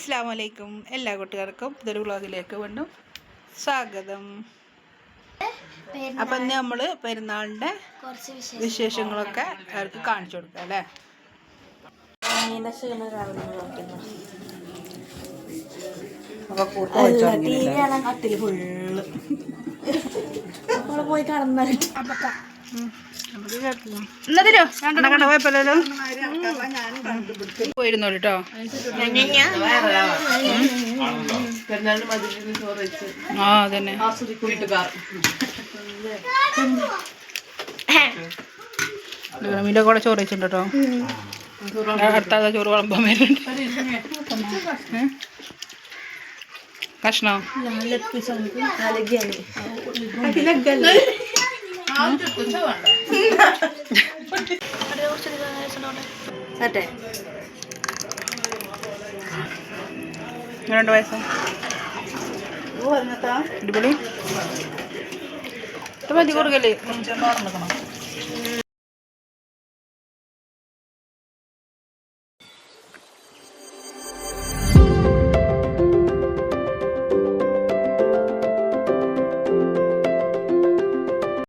അസ്സാം വലൈക്കും എല്ലാ കൂട്ടുകാർക്കും ഇതൊരു വ്ളോഗിലേക്ക് വീണ്ടും സ്വാഗതം. അപ്പം ഇന്ന് നമ്മൾ പെരുന്നാളിന്റെ കുറച്ച് വിശേഷങ്ങളൊക്കെ അവർക്ക് കാണിച്ചു കൊടുക്കാം അല്ലേ? അപ്പോൾ പോയി കടന്നിട്ട് പോയിരുന്നോളൂ കേട്ടോ ആ അതന്നെ. മീന്റെ കൂടെ ചോറ് വെച്ചിട്ടുണ്ട് കേട്ടോ അടുത്ത ചോറ് വിളമ്പാൻ വരുന്നുണ്ട്? കഷ്ണോ? അതെ രണ്ട് വയസ്സോ. അടിപൊളി. ഇത് മതി കൊടുക്കല്ലേ?